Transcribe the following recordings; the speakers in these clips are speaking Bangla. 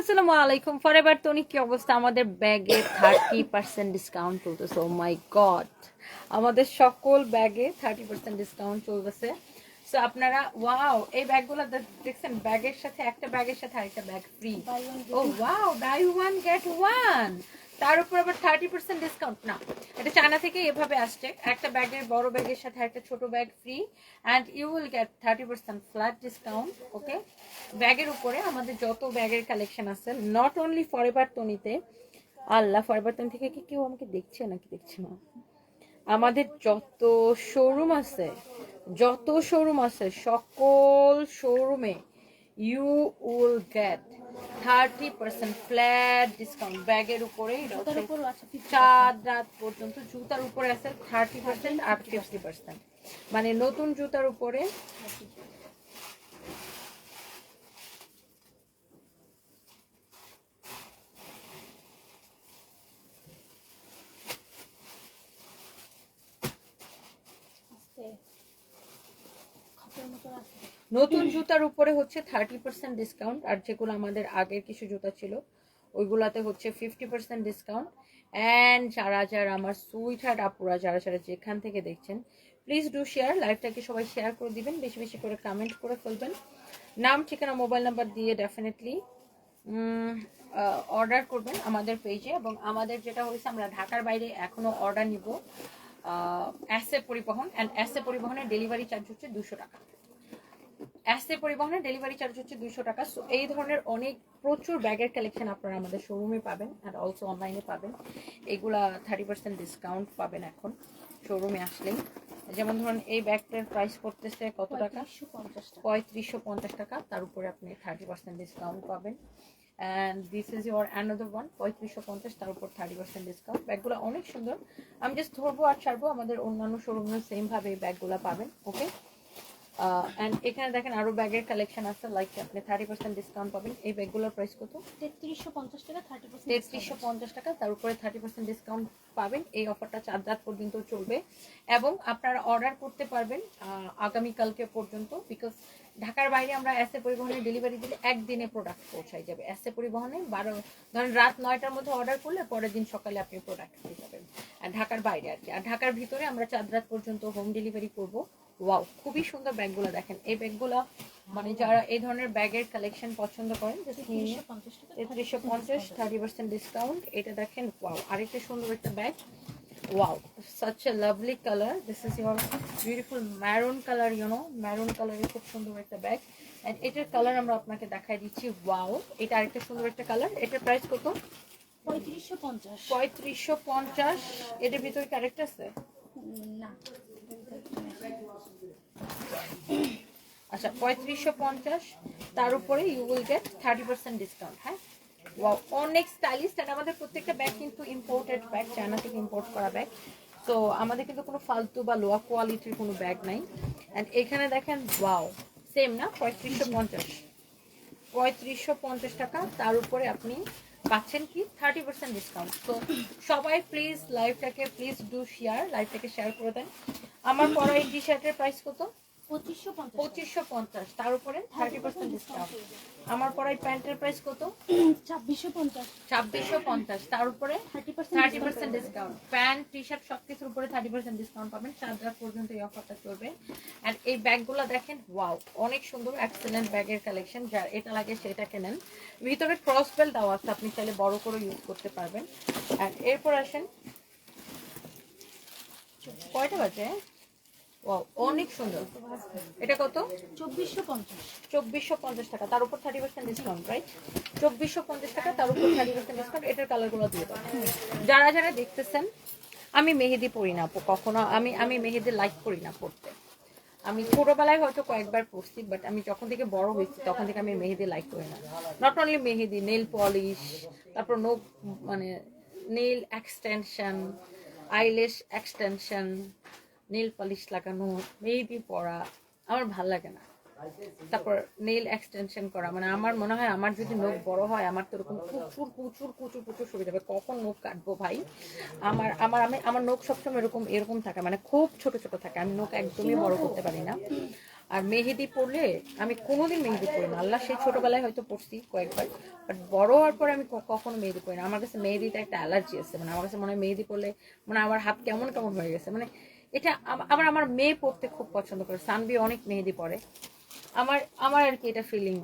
আসসালামু আলাইকুম। ফরএভার টনি কি অবস্থা? আমাদের ব্যাগে থার্টি পার্সেন্ট ডিসকাউন্ট চলতেছে। ও মাই গড আমাদের সকল ব্যাগে থার্টি পার্সেন্ট ডিসকাউন্ট চলতেছে। সো আপনারা ওয়াও এই ব্যাগগুলো দেখছেন ব্যাগের সাথে একটা ব্যাগের সাথে আরেকটা ব্যাগ ফ্রি ও wow buy one get one তার উপর আবার থার্টি পার্সেন্ট ডিসকাউন্ট না, এটা চায়না থেকে এভাবে আসছে। একটা ব্যাগের, বড় ব্যাগের সাথে একটা ছোট bag free and you will get thirty percent flat discount okay ব্যাগের উপরে আমাদের যত ব্যাগের কালেকশন আছে নট অনলি ফরএভার টনিতে আল্লাহ ফরএভার টনি থেকে কি কেউ আমাকে দেখছে নাকি দেখছে না? আমাদের যত শোরুম আছে, যত শোরুম আছে, সকল শোরুমে you will get thirty percent flat discount ব্যাগের উপরে চার রাত পর্যন্ত জুতার উপরে আছে থার্টি পার্সেন্ট আর ফিফটি পার্সেন্ট। মানে নতুন জুতার উপরে নতুন জুতার উপরে হচ্ছে থার্টি পার্সেন্ট ডিসকাউন্ট আর যেগুলো আমাদের আগের কিছু জুতা ছিল, ওইগুলাতে হচ্ছে ফিফটি পার্সেন্ট ডিসকাউন্ট অ্যান্ড যারা যারা আমার সুইট হার্ট আপুরা, যারা যারা যেখান থেকে দেখছেন প্লিজ ডু শেয়ার লাইভটাকে সবাই শেয়ার করে দিবেন, বেশি বেশি করে কমেন্ট করে ফেলবেন। নাম, ঠিকানা মোবাইল নাম্বার দিয়ে ডেফিনেটলি অর্ডার করবেন আমাদের পেজে এবং আমাদের যেটা হয়েছে, আমরা ঢাকার বাইরে এখনও অর্ডার নিব অ্যাসে পরিবহন অ্যান্ড অ্যাসে পরিবহনের ডেলিভারি চার্জ হচ্ছে দুশো টাকা। অ্যাসে পরিবহনের ডেলিভারি চার্জ হচ্ছে দুইশো টাকা। সো এই ধরনের অনেক প্রচুর ব্যাগের কালেকশন আপনারা আমাদের শোরুমে পাবেন আর অলসো অনলাইনে পাবেন। এগুলা থার্টি পার্সেন্ট ডিসকাউন্ট পাবেন এখন শোরুমে আসলেই। যেমন ধরুন এই ব্যাগটার প্রাইস পড়তেছে কত টাকা? পঁয়ত্রিশশো পঞ্চাশ টাকা। তার উপরে আপনি থার্টি পার্সেন্ট ডিসকাউন্ট পাবেন। And this is your another one পঁয়ত্রিশশো পঞ্চাশ তার উপর থার্টি পার্সেন্ট ডিসকাউন্ট ব্যাগগুলো অনেক সুন্দর। আমি জাস্ট ধরবো আর ছাড়বো আমাদের অন্যান্য শোরুমে সেমভাবে এই ব্যাগগুলো পাবেন ওকে অ্যান্ড এখানে দেখেন আরও ব্যাগের কালেকশন আছে লাইক আপনি থার্টি পার্সেন্ট ডিসকাউন্ট পাবেন। এই ব্যাগগুলোর প্রাইস কত? তেত্রিশশো পঞ্চাশ টাকা থার্টি পার্সেন্ট তেত্রিশশো পঞ্চাশ টাকা তার উপরে থার্টি পার্সেন্ট ডিসকাউন্ট পাবেন। এই অফারটা চার রাত পর্যন্ত চলবে। এবং আপনারা অর্ডার করতে পারবেন আগামীকালকে পর্যন্ত বিকজ ঢাকার বাইরে আমরা এসে পরিবহনে ডেলিভারি দিলে একদিনে প্রোডাক্ট পৌঁছাই যাবে। এসে পরিবহনে বারো ধরেন রাত নয়টার মধ্যে অর্ডার করলে পরের দিন সকালে আপনি প্রোডাক্ট পেয়ে যাবেন। আর ঢাকার বাইরে আর কি। আর ঢাকার ভিতরে আমরা চার রাত পর্যন্ত হোম ডেলিভারি করব। ওয়াও খুবই সুন্দর ব্যাগগুলো দেখেন। এই ব্যাগগুলো মানে যারা এই ধরনের ব্যাগের কালেকশন পছন্দ করেন তেত্রিশশো পঞ্চাশ থার্টি পার্সেন্ট ডিসকাউন্ট এটা দেখেন ওয়াও আরেকটা সুন্দর একটা bag wow such a lovely color. This is your beautiful maroon color you know maroon color খুব সুন্দর একটা ব্যাগ এন্ড এটার কালার আমরা আপনাকে দেখাই দিচ্ছি ওয়াও এটা আরেকটা সুন্দর একটা কালার এটার প্রাইস কত? পঁয়ত্রিশশো পঞ্চাশ। পঁয়ত্রিশশো পঞ্চাশ। এটার ভিতরে কি আরেকটা আছে? না। আচ্ছা পঁয়ত্রিশশো পঞ্চাশ, তার উপরে you will get thirty percent discount হ্যাঁ? অনেক স্টাইলিশ আর আমাদের প্রত্যেকটা ব্যাগ কিন্তু ইম্পোর্টেড ব্যাগ চায়না থেকে ইম্পোর্ট করা ব্যাগ তো আমাদের কিন্তু কোনো ফালতু বা লোয়া কোয়ালিটির কোনো ব্যাগ নাই। অ্যান্ড এখানে দেখেন ওয়াও সেম না? পঁয়ত্রিশশো পঞ্চাশ। পঁয়ত্রিশশো পঞ্চাশ টাকা, তার উপরে আপনি পাচ্ছেন কি? থার্টি পার্সেন্ট ডিসকাউন্ট তো সবাই প্লিজ লাইভটাকে প্লিজ ডু শেয়ার লাইভটাকে শেয়ার করে দেন। আমার পরা এই টি শার্টের প্রাইস কত? পঁচিশশো পঞ্চাশ তার উপরে থার্টি পার্সেন্ট ডিসকাউন্ট আমার পরা প্যান্টের প্রাইস কত? ছাব্বিশশো পঞ্চাশ। ছাব্বিশশো পঞ্চাশ তার উপরে thirty percent discount pant T shirt সব কিছুর উপরে থার্টি পার্সেন্ট ডিসকাউন্ট পাবেন। চার রাত পর্যন্ত এই অফারটা চলবে। আর এই ব্যাগগুলো দেখেন ওয়াও অনেক সুন্দর এক্সেলেন্ট ব্যাগের কালেকশন যার এটা লাগে সেটা কেনেন। ভিতরে ক্রস বেল্ট দেওয়া আছে আপনি চাইলে বড় করে ইউজ করতে পারবেন। আর এরপর আসেন কয়টা বাজে? অনেক সুন্দর। এটা কত? চব্বিশশো পঞ্চাশ। চব্বিশশো পঞ্চাশ টাকা। তার উপর থার্টি পার্সেন্ট ডিসকাউন্ট রাইট চব্বিশশো পঞ্চাশ টাকা তার উপর থার্টি পার্সেন্ট ডিসকাউন্ট এটার কালারগুলো দিয়ে দাও। যারা যারা দেখতেছেন আমি মেহেদি পড়ি না কখনো। আমি আমি মেহেদি লাইক করি না পড়তে আমি ছোটবেলায় হয়তো কয়েকবার পড়ছি বাট আমি যখন থেকে বড় হয়েছি তখন থেকে আমি মেহেদি লাইক করি না। নট অনলি মেহেদি নেল পলিশ তারপর নখ মানে nail extension eyelash extension nail polish লাগানো মেহেদি পরা, আমার ভালো লাগে না। তারপর নেল এক্সটেনশন করা মানে আমার মনে হয় আমার যদি নখ বড় হয়, আমার তো এরকম প্রচুর প্রচুর প্রচুর প্রচুর সরে যাবে কখন নখ কাটবো ভাই? আমার আমার, আমি, আমার নখ সবসময় এরকম এরকম থাকে মানে খুব ছোট ছোট থাকে। আমি নখ একদমই বড় করতে পারি না। আর মেহেদি পরলে, আমি কোনোদিন মেহেদি পরি না। আল্লাহ সেই ছোটবেলায় হয়তো পড়ছি কয়েকবার বাট বড় হওয়ার পরে আমি কখনো মেহেদি পরি না। আমার কাছে মেহেদিতে একটা অ্যালার্জি আছে মানে আমার কাছে মনে হয় মেহেদি পরলে মানে আমার হাত কেমন কেমন হয়ে গেছে। মানে এটা আবার আমার মেয়ে পড়তে খুব পছন্দ করে সানবি অনেক মেহেদি পরে আমার আমার আর কি এটা ফিলিং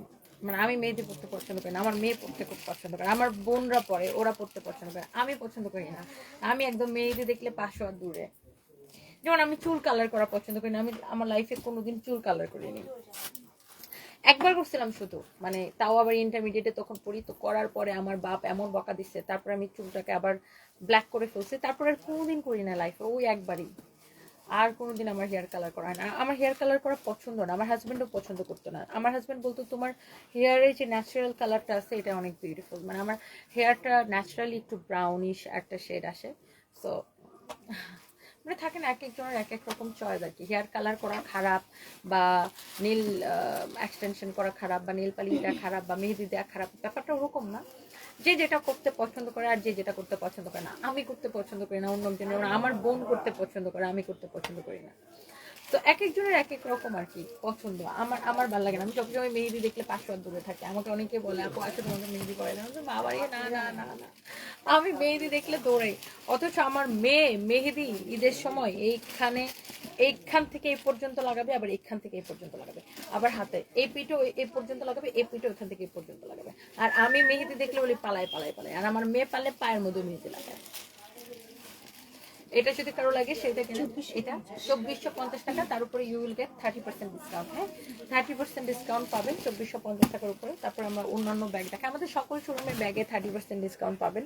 মানে আমি মেহেদি পড়তে পছন্দ করি না, আমার মেয়ে পড়তে খুব পছন্দ করে, আমার বোনরা পড়ে, ওরা পড়তে পছন্দ করে, আমি পছন্দ করি না। আমি একদম মেহেদি দেখলে পাঁচশো আর দূরে। যেমন আমি চুল কালার করা পছন্দ করি না, আমি, আমার লাইফে কোনোদিন চুল কালার করিনি। একবার করছিলাম শুধু মানে তাও আবার ইন্টারমিডিয়েটে তখন পড়ি, তো করার পরে আমার বাপ এমন বকা দিচ্ছে তারপর আমি চুলটাকে আবার ব্ল্যাক করে ফেলছি, তারপর আর কোনোদিন করি না লাইফে ওই একবারই। আর কোনোদিন আমার হেয়ার কালার করা হয় না। আমার হেয়ার কালার করা পছন্দ না, আমার হাজব্যান্ডও পছন্দ করতো না। আমার হাজব্যান্ড বলতো, তোমার হেয়ারের যে ন্যাচারাল কালারটা আছে, এটা অনেক বিউটিফুল মানে আমার হেয়ারটা ন্যাচারালি একটু ব্রাউনিশ একটা শেড আসে। সো মানে থাকে না এক একজনের এক এক রকম চয়েস আর কি। হেয়ার কালার করা খারাপ বা নীল এক্সটেনশন করা খারাপ বা নীল দেওয়া খারাপ বা মেহেদি দেওয়া খারাপ, ব্যাপারটা ওরকম না। যে যেটা করতে পছন্দ করে আর যে যেটা করতে পছন্দ করে না। আমি করতে পছন্দ করি না, অন্য একজন আমার বোন করতে পছন্দ করে, আমি করতে পছন্দ করি না। তো এক একজনের এক এক রকম আর কি পছন্দ। আমার আমার ভালো লাগে না। আমি সবসময় মেহেদি দেখলে পাঁচশো দূরে থাকি। আমাকে অনেকে বলে, আপু, আসলে তোমাকে মেহেদি করে না। না না আমি মেহেদি দেখলে দৌড়াই। অথচ আমার মেয়ে মেহেদি ঈদের সময় এইখানে, এইখান থেকে এই পর্যন্ত লাগাবে, আবার এইখান থেকে এই পর্যন্ত লাগাবে। আবার হাতে এই পিঠও এই পর্যন্ত লাগাবে, এই পিঠও ওখান থেকে এই পর্যন্ত লাগাবে। আর আমি মেহেদি দেখলে বলি পালাই পালাই পালাই আর আমার মেয়ে পালে পায়ের মধ্যে মেহেদি লাগায়। এটা যদি কারও লাগে সেটা এটা চব্বিশশো পঞ্চাশ টাকা তার উপরে you will get thirty percent discount হ্যাঁ? থার্টি পার্সেন্ট ডিসকাউন্ট পাবেন চব্বিশশো পঞ্চাশ টাকার উপরে। তারপর আমরা অন্যান্য ব্যাগ দেখে আমাদের সকল শোরুমের ব্যাগে থার্টি পার্সেন্ট ডিসকাউন্ট পাবেন।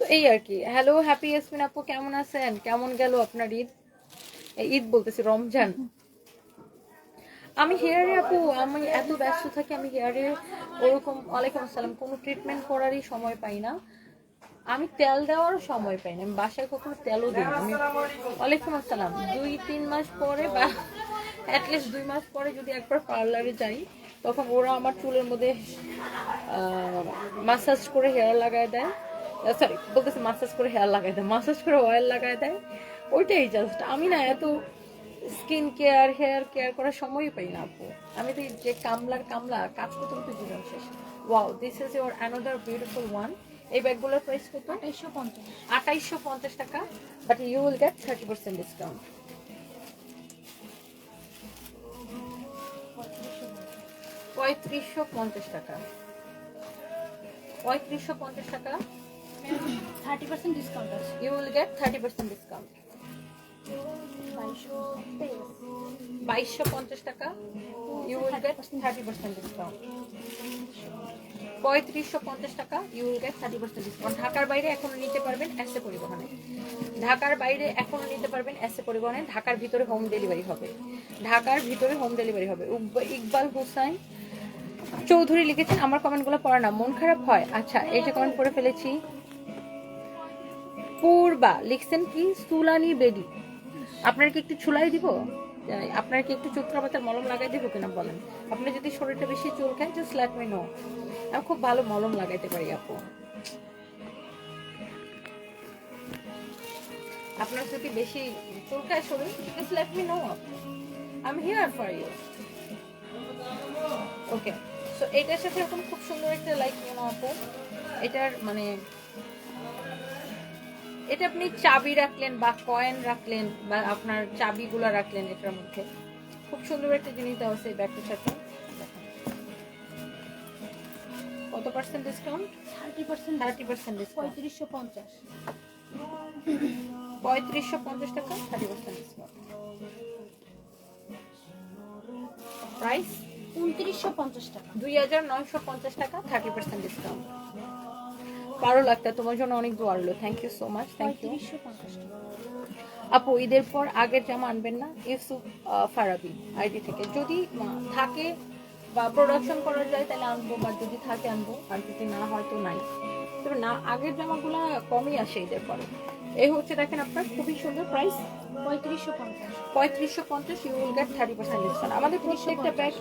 তো এই আর কি। হ্যালো হ্যাপি ইয়াসমিন আপু কেমন আছেন? কেমন গেল আপনার ঈদ? ঈদ বলতেছি রমজান। আমি হেয়ারে আপু আমি এত ব্যস্ত থাকি আমি হেয়ারে ওরকম ওয়ালাইকুম আসসালাম কোনো ট্রিটমেন্ট করারই সময় পাই না। আমি তেল দেওয়ারও সময় পাই না, আমি বাসায় কখনো তেলও দিই আমি ওয়ালাইকুম আসসালাম। দুই, তিন মাস পরে বা অ্যাটলিস্ট দুই মাস পরে যদি একবার পার্লারে যাই, তখন ওরা আমার চুলের মধ্যে মাসাজ করে হেয়ার লাগায় দেয়। সরি বলতেছে মাসাজ করে হেয়ার লাগায় দেয় মাসাজ করে অয়েল লাগায় দেয়। ওইটাই জাস্ট আমি না এত স্কিন কেয়ার হেয়ার কেয়ার করার সময়ই পাই না আপু। আমি তো যে কামলার কামলা, কাজ করতে করতে জীবন শেষ। Wow this is your another beautiful one এই ব্যাগগুলোর প্রাইস কত? আঠাইশশো পঞ্চাশ। আঠাইশশো পঞ্চাশ টাকা। But you will get thirty percent discount পঁয়ত্রিশশো পঞ্চাশ টাকা। পঁয়ত্রিশশো পঞ্চাশ টাকা। থার্টি পার্সেন্ট ডিসকাউন্ট আছে। You will get thirty percent discount বাইশশো বাইশশো পঞ্চাশ টাকা। You will get thirty percent discount পঁয়ত্রিশশো পঞ্চাশ টাকা you will get thirty percent discount ঢাকার বাইরে এখনও নিতে পারবেন এসে পরিবহনে। ঢাকার বাইরে এখনও নিতে পারবেন এসে পরিবহনে। ঢাকার ভিতরে হোম ডেলিভারি হবে। ঢাকার ভিতরে হোম ডেলিভারি হবে। ইকবাল হুসাইন চৌধুরী লিখেছেন, আমার কমেন্টগুলো পড়া না, মন খারাপ হয়? আচ্ছা এটা কমেন্ট করে ফেলেছি। পূর্বা লিখছেন কি, সুলানি বেডি আপনার কি একটু ছুলাই দিব? আপনার কি একটু চুত্রাপাতার মলম লাগাই দিব কিনা বলেন? আপনি যদি শরীরটা বেশি চুলকায় জাস্ট লেট মি নো আমি খুব ভালো মলম লাগাইতে পারি, আপু। আপনার যদি বেশি চুলকায় শরীর just let me know I am here for you okay so এটার সাথে এখন খুব সুন্দর একটা লাইক ইউনো আপু, এটার মানে এটা আপনি চাবি রাখলেন বা কয়েন রাখলেন বা আপনার চাবিগুলো রাখলেন এটার মধ্যে। খুব সুন্দর একটা জিনিস দেওয়া আছে এই ব্যাগটার সাথে। কত percent discount thirty percent thirty percent discount পঁয়ত্রিশশো পঞ্চাশ। পঁয়ত্রিশশো পঞ্চাশ টাকা থার্টি পার্সেন্ট ডিসকাউন্ট প্রাইস উনত্রিশশো পঞ্চাশ টাকা। দুই হাজার নয়শো পঞ্চাশ টাকা থার্টি পার্সেন্ট ডিসকাউন্ট ভালো লাগতো তোমার জন্য অনেক দোয়া রইল। Thank you so much thank you আপু, ঈদের পর আগের জামা আনবেন না? ইউসুফ ফারাবি, আইডি থেকে। যদি থাকে বা প্রোডাকশন করা যায়, তাহলে আনব, বা যদি থাকে, আনব। আর যদি না হয়, তো নাই। তবে না, আগের জামাগুলো কমই আসে ঈদের পরে। এই হচ্ছে দেখেন আপনার খুবই সুন্দর প্রাইস পঁয়ত্রিশশো পঞ্চাশ। পঁয়ত্রিশশো পঞ্চাশ you will get thirty percent discount আমাদের প্রত্যেকটা ব্যাগ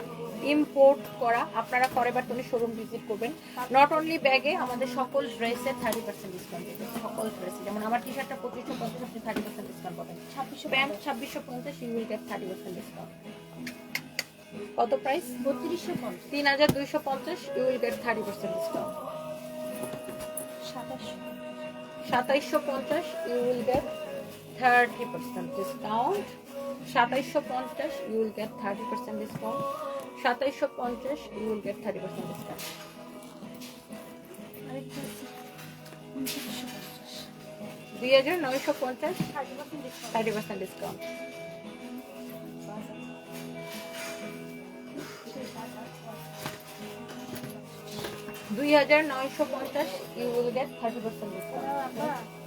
ইম্পোর্ট করা আপনারা ফরেভার টোনে শোরুম ভিজিট করবেন। নট অনলি ব্যাগে আমাদের সকল ড্রেসে থার্টি পার্সেন্ট ডিসকাউন্ট দেবে সকল ড্রেসে যেমন আমার টি শার্টটা পঁচিশশো পঞ্চাশ আপনি থার্টি পার্সেন্ট ডিসকাউন্ট পাবেন। ছাব্বিশশো প্যান্ট ছাব্বিশশো পঞ্চাশ you will get thirty percent discount কত প্রাইস বত্রিশশো পঞ্চাশ। তিন হাজার দুইশো পঞ্চাশ you will get thirty percent discount সাতাশশো। সাতাইশশো পঞ্চাশ গেট থার্টি পার্সেন্ট ডিসকাউন্ট সাতাইশশো পঞ্চাশ you will get thirty percent discount সাতাইশশো পঞ্চাশ you will get thirty percent discount দুই হাজার নয়শো পঞ্চাশ থার্টি পার্সেন্ট ডিসকাউন্ট দুই হাজার নয়শো পঞ্চাশ you will get thirty percent discount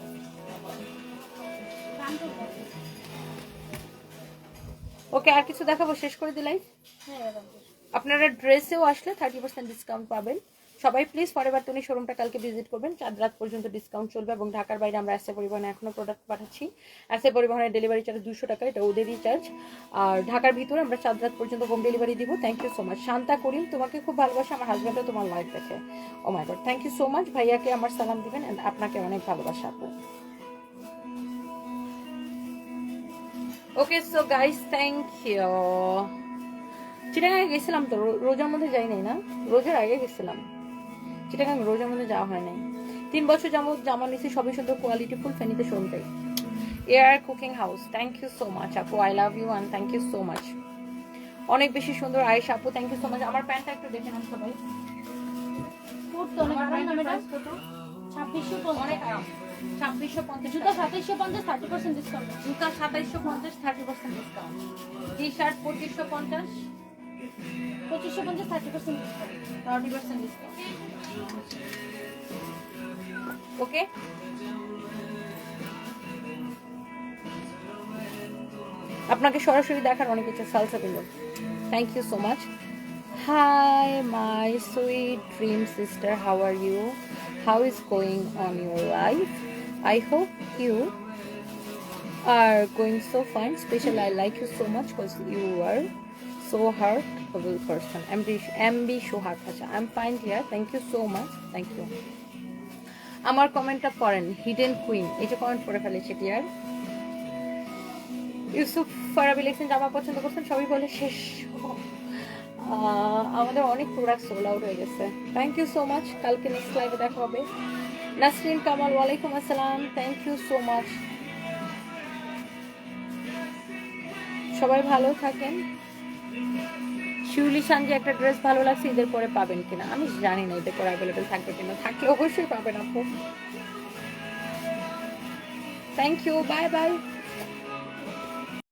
okay আর কিছু দেখাবো? শেষ করে দিলাই হ্যাঁ আপনারা ড্রেসেও আসলে থার্টি পার্সেন্ট ডিসকাউন্ট পাবেন। সবাই প্লিজ পরের তুমি শোরুমটা কালকে ভিজিট করবেন। চার রাত পর্যন্ত ডিসকাউন্ট চলবে এবং ঢাকার বাইরে আমরা এসে পরিবহনে এখনও প্রোডাক্ট পাঠাচ্ছি। এসে পরিবহনের ডেলিভারি চার্জ দুশো টাকা এটা ওদেরই চার্জ আর ঢাকার ভিতরে আমরা চার রাত পর্যন্ত হোম ডেলিভারি দিব। Thank you so much Shanta Karim তোমাকে খুব ভালোবাসে আমার হাজব্যান্ডও তোমার লাইফ দেখে। ও my god thank you so much ভাইয়াকে আমার সালাম দিবেন and আপনাকে অনেক ভালোবাসা আপু। Okay so guys thank you চিটাগাঙে গেছিলাম তো রোজার মধ্যে যাই নাই না? রোজার আগে গেছিলাম। চিটাগাং রোজার মধ্যে যাওয়া হয় নাই। তিন বছর যাবত জামা নিছি সবই সুন্দর কোয়ালিটি ফুল ফেনিতে শোনটাই air cooking house thank you so much আপু I love you and thank you so much অনেক বেশি সুন্দর আয়েশা আপু থ্যাংক ইউ সো মাচ আমার প্যান্টটা একটু দেখে নাম সবাই। ছাব্বিশশো অনেক আরাম। ছাব্বিশশো পঞ্চাশ জুতো সাতাইশশো পঞ্চাশ থার্টি পার্সেন্ট ডিসকাউন্ট জুতা সাতাইশশো পঞ্চাশ thirty percent discount T shirt পঁচিশশো পঞ্চাশ। পঁচিশশো পঞ্চাশ thirty percent discount thirty percent discount okay আপনাকে সরাসরি দেখার অনেক ইচ্ছা সালসা pillow thank you so much hi my sweet dream sister how are you how is going on your life i hope you are going so fine. Special, I like you so much because you are so heartful person. MB, MB Shohak Hacha. I'm fine here. Thank you so much. Thank you. আমার কমেন্টটা পড়েন হিডেন কুইন এই যে কমেন্ট পড়ে ফেলেছে ক্লিয়ার ইউসুফ ফারাবি লিখছেন জামা পছন্দ করছেন সবই বলে শেষ আমাদের অনেক প্রোডাক্ট সোল আউট হয়ে গেছে। থ্যাংক ইউ সো মাচ কালকে নেক্সট লাইভে দেখা হবে। নাসরিন কামাল, ওয়ালাইকুম আসসালাম। থ্যাংক ইউ সো মাচ সবাই ভালো থাকেন। শিউলি সান যে একটা ড্রেস ভালো লাগছে, ঈদের পরে পাবেন কিনা? আমি জানি না ঈদের পরে অ্যাভেলেবেল থাকবে কিনা। থাকলে অবশ্যই পাবেন আপু। Thank you bye bye